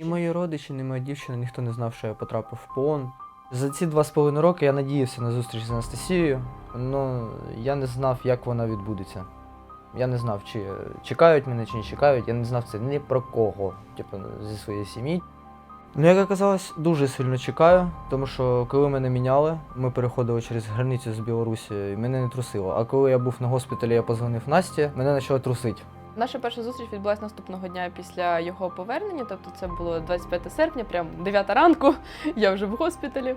Ні мої родичі, ні моя дівчина, ніхто не знав, що я потрапив в полон. За ці два з половиною роки я надіявся на зустріч з Анастасією, але я не знав, як вона відбудеться. Я не знав, чи чекають мене, чи не чекають. Я не знав це ні про кого, типу, зі своєї сім'ї. Ну, як оказалось, дуже сильно чекаю, тому що коли мене міняли, ми переходили через границю з Білорусі, і мене не трусило. А коли я був на госпіталі, я позвонив Насті, мене почало трусити. Наша перша зустріч відбулася наступного дня після його повернення. Тобто це було 25 серпня, прям 9 ранку. Я вже в госпіталі.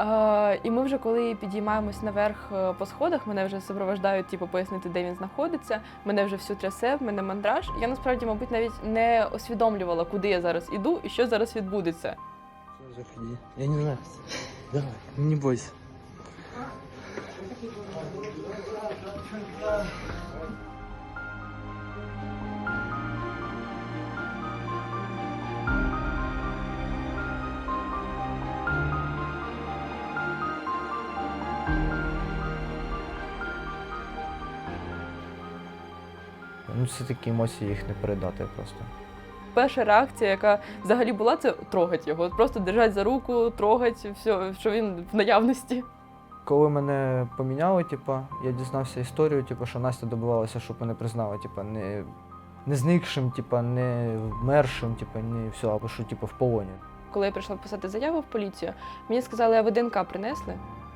Е, і ми вже коли підіймаємось наверх е, по сходах, мене вже супровождають, типу, пояснити, де він знаходиться. Мене вже всю трясе, в мене мандраж. Я насправді, мабуть, навіть не усвідомлювала, куди я зараз іду і що зараз відбудеться. Я не знаю. Давай, не бойся. Це такі емоції, їх не передати просто. Перша реакція, яка взагалі була, це трогать його. Просто держать за руку, трогать, все, що він в наявності. Коли мене поміняли, типа, я дізнався історію, типа, що Настя добивалася, щоб мене признали, типа, не, не зникшим, типа, не вмершим, типа, не все, або що типа, в полоні. Коли я прийшла писати заяву в поліцію, мені сказали, а ви ДНК принесли?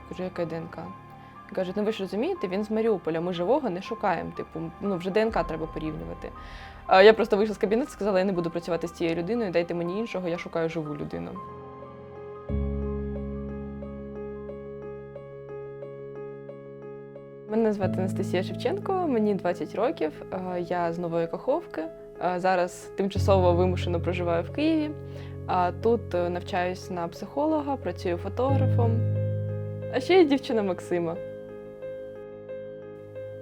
Кажу, яке ДНК? Кажуть, ну ви ж розумієте, він з Маріуполя, ми живого не шукаємо. Типу, ну вже ДНК треба порівнювати. А я просто вийшла з кабінету, сказала, я не буду працювати з цією людиною, дайте мені іншого, я шукаю живу людину. Мене звати Анастасія Шевченко, мені 20 років. Я з Нової Каховки. Зараз тимчасово вимушено проживаю в Києві. Тут е, навчаюсь на психолога, працюю фотографом. А ще є дівчина Максима.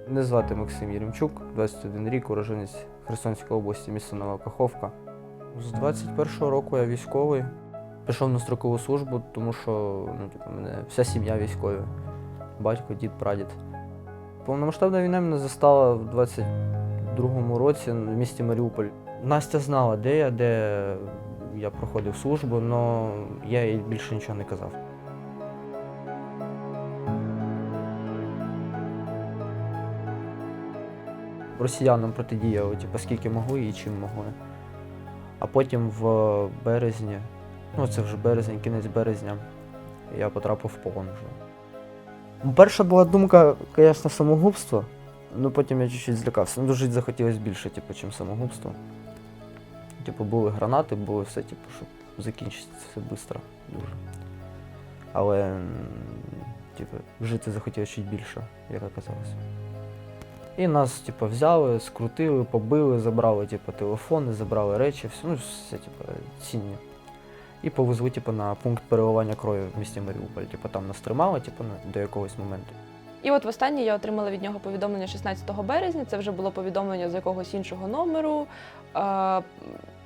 Мене звати Максим Єремчук, 21 рік, уроженець Херсонської області, місто Нова Каховка. З 21-го року я військовий. Пішов на строкову службу, тому що ну, типу, мене вся сім'я військові. Батько, дід, прадід. Повномасштабна війна мене застала в 22-му році в місті Маріуполь. Настя знала, де я, де я проходив службу, але я їй більше нічого не казав. Росіянам протидіяли, типу, скільки могли і чим могли. А потім в березні, ну це вже березень, кінець березня, я потрапив в полон вже. Ну, Перша була думка, звісно, самогубство, ну потім я чуть-чуть злякався. Ну, дуже захотілося більше, типу, чим самогубство. Типу, були гранати, було все, типу, щоб закінчити все швидко, дуже. Але, типу, жити захотілося чуть більше, як оказалось. І нас, типу, взяли, скрутили, побили, забрали, типу, телефони, забрали речі, все, ну, все, типу, цінні. І повезли, типу, на пункт переливання крові в місті Маріуполь. Типу, там нас тримали, типу, до якогось моменту. І от востаннє я отримала від нього повідомлення 16 березня. Це вже було повідомлення з якогось іншого номеру. Е,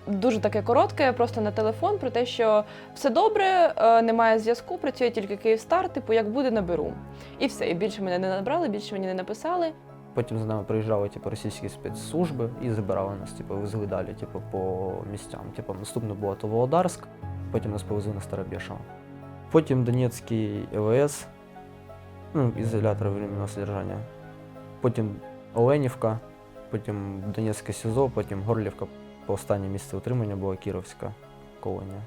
Дуже таке коротке, просто на телефон про те, що все добре, е, немає зв'язку, працює тільки Київстар, типу, як буде, наберу. І все. І більше мене не набрали, більше мені не написали. Потім за нами приїжджали типу, російські спецслужби і забирали нас, типу, везли далі, типу, по місцям. Типу, наступне було то Володарськ, потім нас повезли на Старобєшево. Потім Донецький ЛС, ну, ізолятор временного содержання. Потім Оленівка, потім Донецьке СІЗО, потім Горлівка. По останнє місце утримання була Кіровська колонія.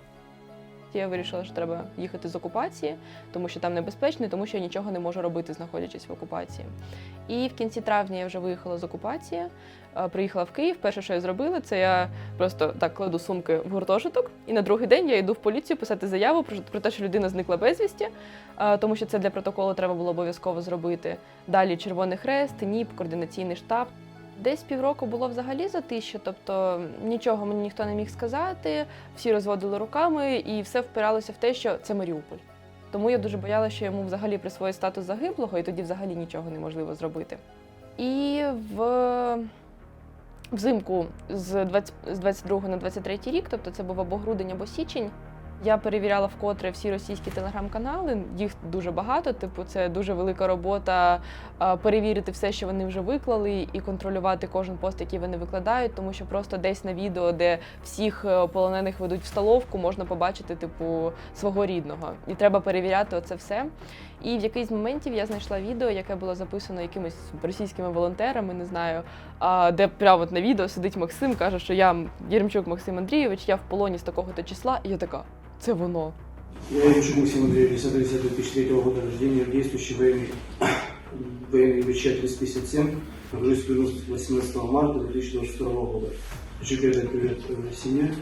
Я вирішила, що треба їхати з окупації, тому що там небезпечно, тому що я нічого не можу робити, знаходячись в окупації. І в кінці травня я вже виїхала з окупації, е, приїхала в Київ. Перше, що я зробила, це я просто так кладу сумки в гуртожиток, і на другий день я йду в поліцію писати заяву про, те, що людина зникла безвісті, е, тому що це для протоколу треба було обов'язково зробити. Далі Червоний Хрест, НІП, координаційний штаб. Десь півроку було взагалі затище, тобто нічого мені ніхто не міг сказати, всі розводили руками, і все впиралося в те, що це Маріуполь. Тому я дуже боялася, що йому взагалі присвоїть статус загиблого, і тоді взагалі нічого неможливо зробити. І в взимку з 20, з 22 на 23 рік, тобто це був або грудень, або січень, Я перевіряла вкотре всі російські телеграм-канали. Їх дуже багато. Типу, це дуже велика робота перевірити все, що вони вже виклали, і контролювати кожен пост, який вони викладають, тому що просто десь на відео, де всіх е, полонених ведуть в столовку, можна побачити типу свого рідного. І треба перевіряти оце все. І в якийсь з моментів я знайшла відео, яке було записано якимись російськими волонтерами, не знаю, а, де прямо от на відео сидить Максим, каже, що я Єремчук Максим Андрійович, я в полоні з такого-то числа, і я така, це воно. Я Ильичук Максим Андреевич, 10 2003 года рождения, действующий военный, военный ВЧ 357, нахожусь в плену с 18 марта 2022 года. Хочу передать привет э, семье.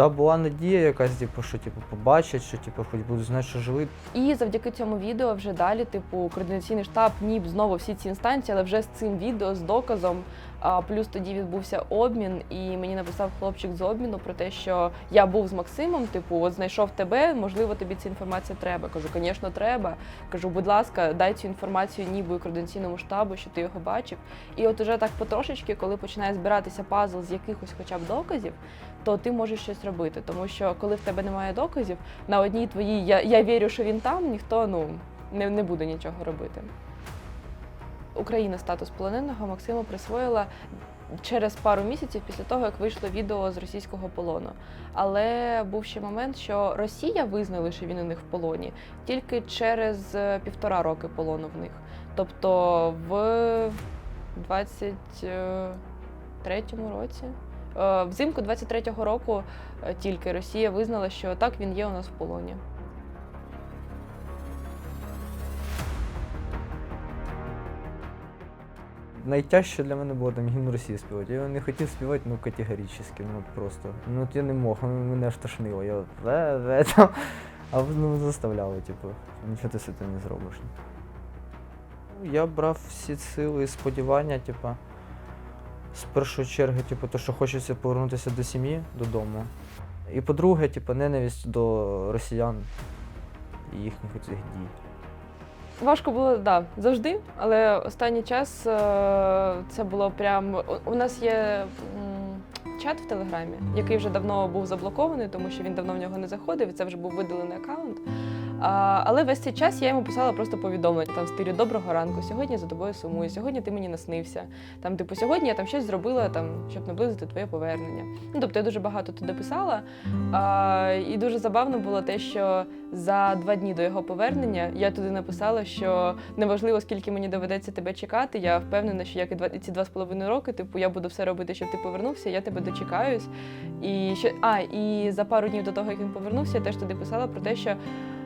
Да, була надія якась, типу, що типу, побачать, що типу, хоч будуть знати, що живий. І завдяки цьому відео вже далі, типу, координаційний штаб, НІП, знову всі ці інстанції, але вже з цим відео, з доказом. А плюс тоді відбувся обмін, і мені написав хлопчик з обміну про те, що я був з Максимом, типу, от знайшов тебе, можливо, тобі ця інформація треба. Кажу, звісно, треба. Кажу, будь ласка, дай цю інформацію НІБу і координаційному штабу, що ти його бачив. І от уже так потрошечки, коли починає збиратися пазл з якихось хоча б доказів, то ти можеш щось робити. Тому що коли в тебе немає доказів, на одній твоїй я, я вірю, що він там, ніхто ну не, не буде нічого робити. Україна статус полоненого Максиму присвоїла через пару місяців після того, як вийшло відео з російського полону. Але був ще момент, що Росія визнали, що він у них в полоні тільки через е, півтора роки полону в них. Тобто в 23-му році. Е, Взимку 23-го року е, тільки Росія визнала, що так він є у нас в полоні. Найтяжче для мене було там гімн Росії співати. Я його не хотів співати, ну категорично, ну просто. Ну от я не мог, ну, мене аж тошнило. Я ве, ве, там. А ну, заставляли, типу, нічого ти з цим не зробиш. Я брав всі сили і сподівання, типу, з першої черги, типу, то, що хочеться повернутися до сім'ї, додому. І по-друге, типу, ненависть до росіян і їхніх цих дій. Важко було, да, завжди, але останній час е, це було прям. У нас є чат в Телеграмі, який вже давно був заблокований, тому що він давно в нього не заходив, і це вже був видалений аккаунт. Але весь цей час я йому писала просто повідомлення там в стилі Доброго ранку, сьогодні за тобою сумую, сьогодні ти мені наснився. Там, типу, сьогодні я там щось зробила, там, щоб наблизити твоє повернення. Ну, тобто я дуже багато туди писала. А, і дуже забавно було те, що за два дні до його повернення я туди написала, що неважливо, скільки мені доведеться тебе чекати. Я впевнена, що як і два ці два з половиною роки, типу, я буду все робити, щоб ти повернувся, я тебе дочекаюсь. І ще а, і за пару днів до того, як він повернувся, я теж туди писала про те, що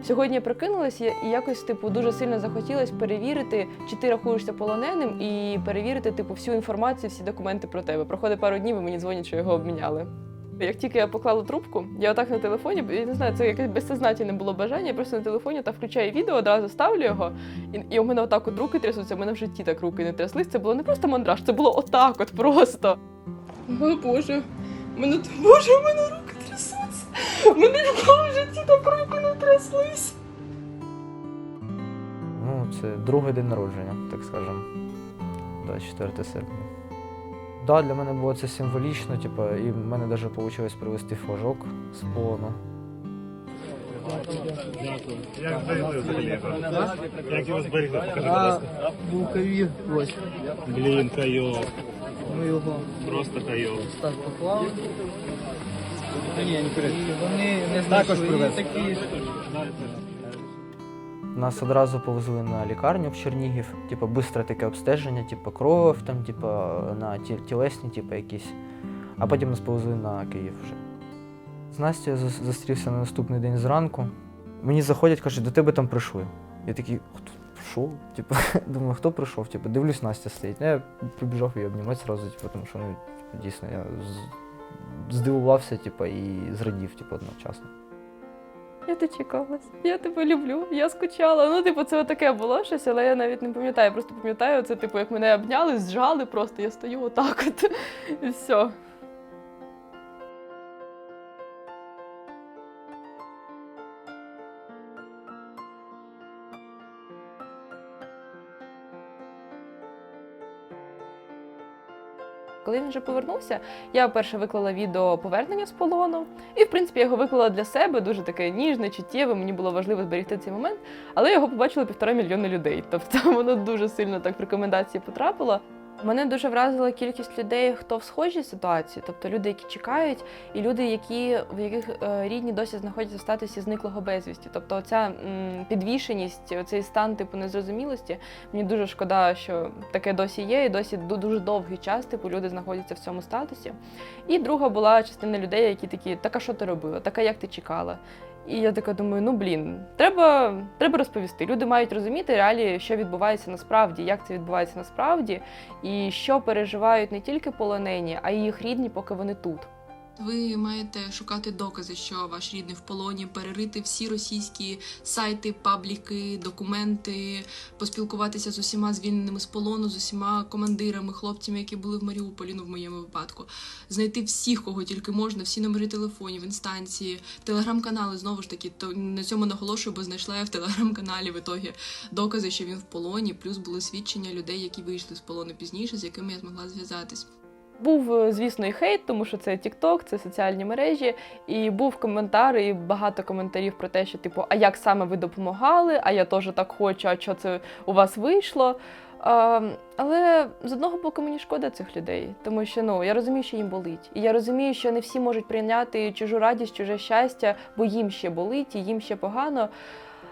сьогодні я прокинулася і якось, типу, дуже сильно захотілося перевірити, чи ти рахуєшся полоненим, і перевірити, типу, всю інформацію, всі документи про тебе. Проходить пару днів, і мені дзвонять, що його обміняли. Як тільки я поклала трубку, я отак на телефоні, я не знаю, це якесь безсознательне було бажання. Я просто на телефоні та включаю відео, одразу ставлю його, і, і у мене отак от руки трясуться. У мене в житті так руки не тряслись. Це було не просто мандраж, це було отак, от просто. О Боже, мене Боже, мене руки мене ніколи в житті так руки не тряслись. Ну, це другий день народження, так скажемо. 24 серпня. Да, для мене було це символічно, типу, і в мене навіть вийшло привезти флажок з полону. Як зберегли? Як його зберегли? Покажи, будь ласка. Букові ось Блін, кайо. ми його Просто кайо. так поклали. Вони не знайшли такі. Нас одразу повезли на лікарню в Чернігів, типу, швидке таке обстеження, типу, кров, там, типу, на ті- тілесні, типу, якісь. А потім нас повезли на Київ вже. З Настю я зустрівся на наступний день зранку. Мені заходять, кажуть, до тебе там прийшли. Я такий, хто прийшов? Типу, думаю, хто прийшов? Типу, дивлюсь, Настя стоїть. Я прибіжав її обнімати зразу, типу, тому що ну, дійсно я здивувався, типу, і зрадів, типу, одночасно. Я дочекалась. Я тебе люблю, я скучала. Ну, типу, це таке було щось, але я навіть не пам'ятаю. Просто пам'ятаю, це, типу, як мене обняли, зжали просто, я стою отак от. І все. Коли він вже повернувся, я перше виклала відео повернення з полону, і в принципі я його виклала для себе дуже таке ніжне, чуттєве. Мені було важливо зберегти цей момент, але його побачили півтора мільйони людей. Тобто воно дуже сильно так в рекомендації потрапило. Мене дуже вразила кількість людей, хто в схожій ситуації, тобто люди, які чекають, і люди, які в яких е, рідні досі знаходяться в статусі зниклого безвісті. Тобто, оця м, підвішеність, цей стан типу незрозумілості. Мені дуже шкода, що таке досі є, і досі дуже довгий час, типу, люди знаходяться в цьому статусі. І друга була частина людей, які такі, така що ти робила, така як ти чекала. І я така думаю, ну блін, треба, треба розповісти. Люди мають розуміти реалії, що відбувається насправді, як це відбувається насправді, і що переживають не тільки полонені, а й їх рідні, поки вони тут. Ви маєте шукати докази, що ваш рідний в полоні, перерити всі російські сайти, пабліки, документи, поспілкуватися з усіма звільненими з полону, з усіма командирами, хлопцями, які були в Маріуполі, ну в моєму випадку, знайти всіх, кого тільки можна, всі номери телефонів, інстанції, телеграм-канали. Знову ж таки, то на цьому наголошую, бо знайшла я в телеграм-каналі в ітогі докази, що він в полоні. Плюс були свідчення людей, які вийшли з полону пізніше, з якими я змогла зв'язатись. Був, е, звісно, і хейт, тому що це TikTok, це соціальні мережі. І був коментар, і багато коментарів про те, що типу, а як саме ви допомагали? А я теж так хочу, а що це у вас вийшло? А, але з одного боку мені шкода цих людей, тому що ну я розумію, що їм болить. І я розумію, що не всі можуть прийняти чужу радість, чуже щастя, бо їм ще болить, і їм ще погано.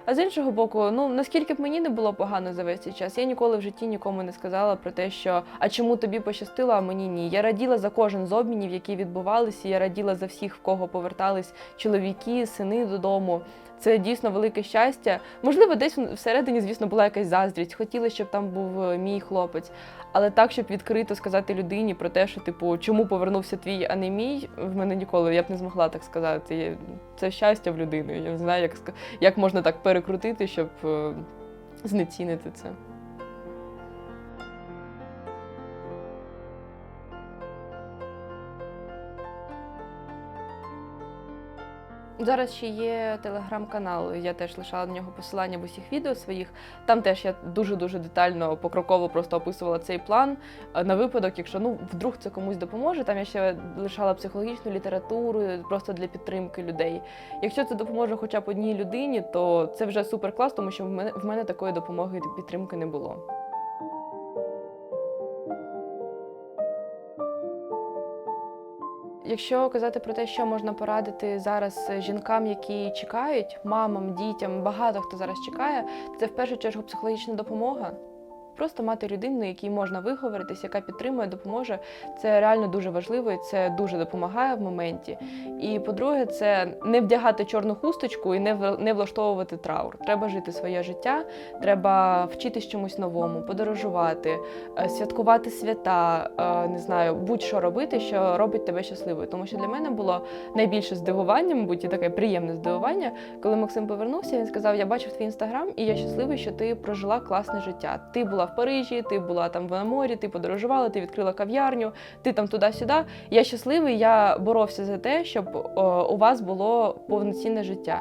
А з іншого боку, ну наскільки б мені не було погано за весь цей час, я ніколи в житті нікому не сказала про те, що а чому тобі пощастило, а мені ні. Я раділа за кожен з обмінів, які відбувалися. Я раділа за всіх, в кого повертались чоловіки, сини додому. Це дійсно велике щастя. Можливо, десь всередині, звісно, була якась заздрість. Хотіли, щоб там був е, мій хлопець. Але так, щоб відкрито сказати людині про те, що типу, чому повернувся твій, а не мій, в мене ніколи я б не змогла так сказати. Це щастя в людини. Я не знаю, як як можна так перекрутити, щоб е, знецінити це. Зараз ще є телеграм-канал. Я теж лишала на нього посилання в усіх відео своїх. Там теж я дуже дуже детально покроково просто описувала цей план е, на випадок, якщо ну вдруг це комусь допоможе. Там я ще лишала психологічну літературу просто для підтримки людей. Якщо це допоможе хоча б одній людині, то це вже супер клас, тому що в мене в мене такої допомоги підтримки не було. Якщо казати про те, що можна порадити зараз жінкам, які чекають, мамам, дітям, багато хто зараз чекає, це в першу чергу психологічна допомога. Просто мати людину, якій можна виговоритись, яка підтримує, допоможе. Це реально дуже важливо і це дуже допомагає в моменті. І по-друге, це не вдягати чорну хусточку і не влаштовувати траур. Треба жити своє життя, треба вчитись чомусь новому, подорожувати, е, святкувати свята, е, не знаю, будь-що робити, що робить тебе щасливою. Тому що для мене було найбільше здивування, мабуть, і таке приємне здивування, коли Максим повернувся, він сказав: Я бачив твій інстаграм, і я щасливий, що ти прожила класне життя. Ти була в Парижі, ти була там на морі, ти подорожувала, ти відкрила кав'ярню, ти там туди-сюди. Я щасливий, я боровся за те, щоб о, у вас було повноцінне життя.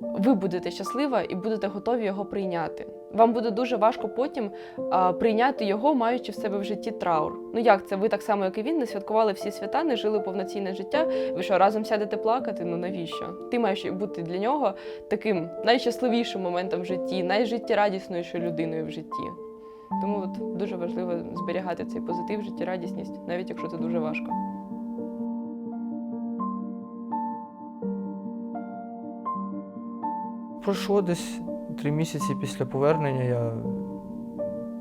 Ви будете щаслива і будете готові його прийняти. Вам буде дуже важко потім а, прийняти його, маючи в себе в житті траур. Ну як це? Ви так само, як і він, не святкували всі свята, не жили повноцінне життя. Ви що, разом сядете плакати? Ну навіщо? Ти маєш бути для нього таким найщасливішим моментом в житті, найжиттєрадіснішою людиною в житті. Тому от дуже важливо зберігати цей позитив, життєрадісність, навіть якщо це дуже важко. Пройшло десь три місяці після повернення. Я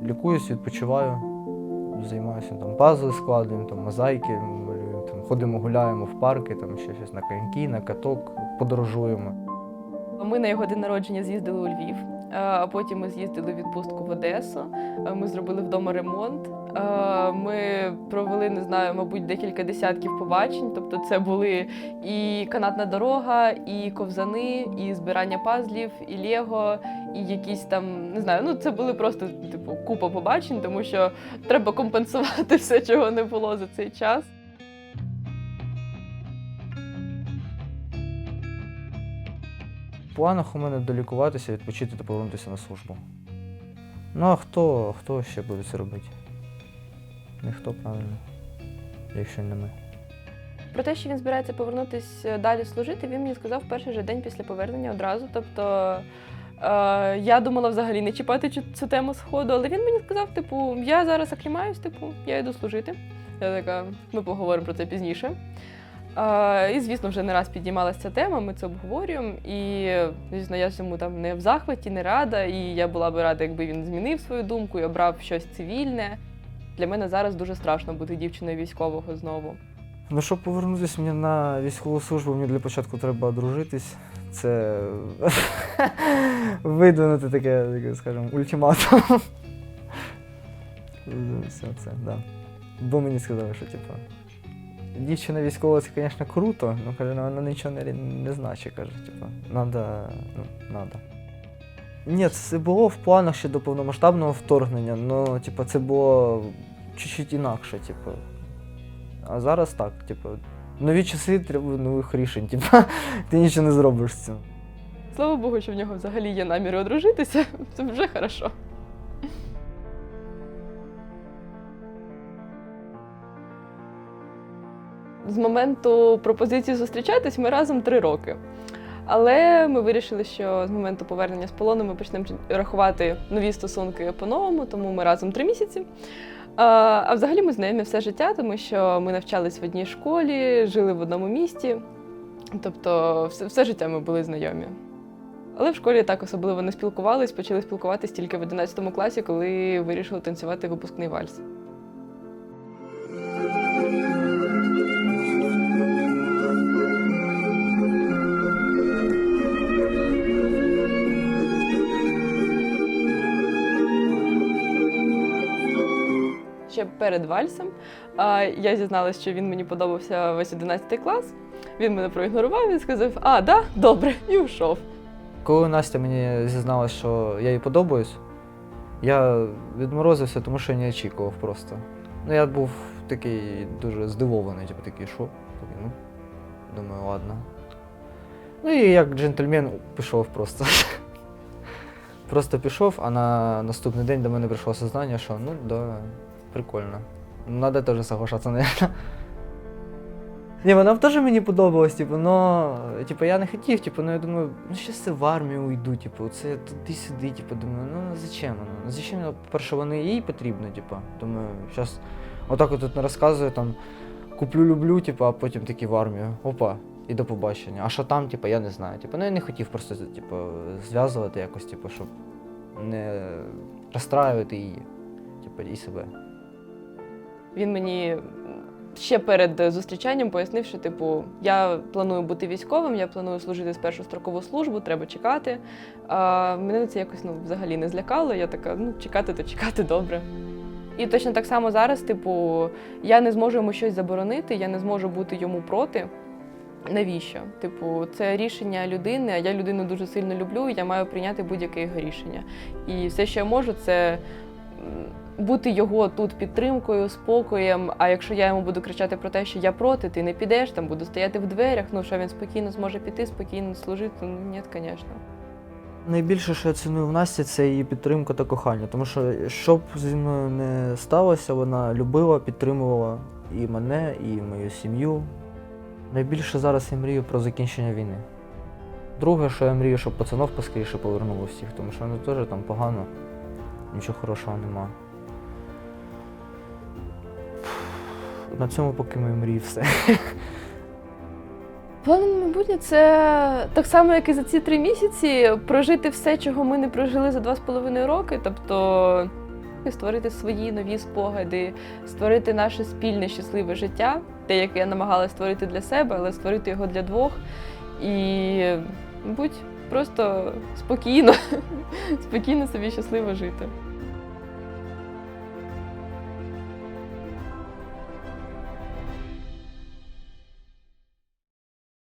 лікуюсь, відпочиваю, займаюся там пазли складуємо, там мозаїки малюємо, там ходимо, гуляємо в парки, там ще щось на коньки, на каток, подорожуємо. Ми на його день народження з'їздили у Львів, потім ми з'їздили відпустку в Одесу. е, Ми зробили вдома ремонт. е, Ми провели, не знаю, мабуть, декілька десятків побачень. Тобто, це були і канатна дорога, і ковзани, і збирання пазлів, і Лего, і якісь там не знаю. Ну це були просто типу купа побачень, тому що треба компенсувати все, чого не було за цей час. Планах у мене долікуватися, відпочити та повернутися на службу. Ну а хто, хто ще буде це робити? Ніхто правильно. якщо не ми. Про те, що він збирається повернутися далі служити, він мені сказав перший же день після повернення одразу. Тобто е, я думала взагалі не чіпати цю, тему сходу, але він мені сказав: типу, я зараз оклімаюсь, типу, я йду служити. Я така, ми поговоримо про це пізніше. І, звісно, вже не раз підіймалася ця тема, ми це обговорюємо. І, звісно, я йому там не в захваті, не рада. І я була би рада, якби він змінив свою думку і обрав щось цивільне. Для мене зараз дуже страшно бути дівчиною військового знову. Ну, щоб повернутися мені на військову службу, мені для початку треба одружитись. Це видвинути таке, скажімо, ультиматум. Все, це, да. Бо мені сказали, що типу. Дівчина військова, це, звісно, круто, але каже, ну, вона нічого не, не значить, каже, типу, надо, ну, надо. Ні, це було в планах ще до повномасштабного вторгнення, але типу, це було чуть-чуть інакше, типу. А зараз так, типу, нові часи треба нових рішень, типу, ти нічого не зробиш з цим. Слава Богу, що в нього взагалі є наміри одружитися. Це вже хорошо. З моменту пропозиції зустрічатись ми разом три роки. Але ми вирішили, що з моменту повернення з полону ми почнемо рахувати нові стосунки по-новому, тому ми разом три місяці. А, взагалі ми знайомі все життя, тому що ми навчались в одній школі, жили в одному місті. Тобто, все, все життя ми були знайомі. Але в школі так особливо не спілкувались, почали спілкуватись тільки в 11 класі, коли вирішили танцювати випускний вальс. Перед вальсом я дізналась, що він мені подобався весь 11 клас. Він мене проігнорував, він сказав: А, да, добре, і ушов. Коли Настя мені зізналась, що я їй подобаюсь, я відморозився, тому що я не очікував просто. Ну, я був такий дуже здивований, типу такий, що? Ну, думаю, ладно. Ну і як джентльмен пішов просто. Просто пішов, а на наступний день до мене прийшло сознання, що ну да, прикольно. Надо теж соглашатися, наверное. Ні, вона теж мені подобалась, типу, но типу, я не хотів, типу, ну я думаю, ну щас я в армію уйду, типу, це туди-сюди, типу, думаю, ну зачем воно? Ну зачем, воно? по-перше, воно їй потрібно, типу. Думаю, зараз отак от тут не розказую, там, куплю, люблю, типу, а потім таки в армію. Опа, і до побачення. А що там, типу, я не знаю. Типу, ну я не хотів просто, типу, зв'язувати якось, типу, щоб не розстраювати її, типу, і себе. Він мені ще перед зустрічанням пояснив, що типу я планую бути військовим, я планую служити спершу строкову службу, треба чекати. А мене це якось ну, взагалі не злякало. Я така, ну чекати, то чекати добре. І точно так само зараз, типу, я не зможу йому щось заборонити, я не зможу бути йому проти. Навіщо? Типу, це рішення людини, а я людину дуже сильно люблю, і я маю прийняти будь-яке його рішення. І все, що я можу, це бути його тут підтримкою, спокоєм. А якщо я йому буду кричати про те, що я проти, ти не підеш, там буду стояти в дверях, ну що він спокійно зможе піти, спокійно служити, ну ні, звісно. Найбільше, що я ціную в Насті, це її підтримка та кохання. Тому що, що б зі мною не сталося, вона любила, підтримувала і мене, і мою сім'ю. Найбільше зараз я мрію про закінчення війни. Друге, що я мрію, щоб пацанов поскоріше повернули всіх, тому що вони теж там погано, нічого хорошого нема. На цьому поки мої мрії все. Плани на майбутнє це так само, як і за ці три місяці, прожити все, чого ми не прожили за два з половиною роки. Тобто створити свої нові спогади, створити наше спільне щасливе життя, те, яке я намагалася створити для себе, але створити його для двох. І, мабуть, просто спокійно, спокійно собі щасливо жити.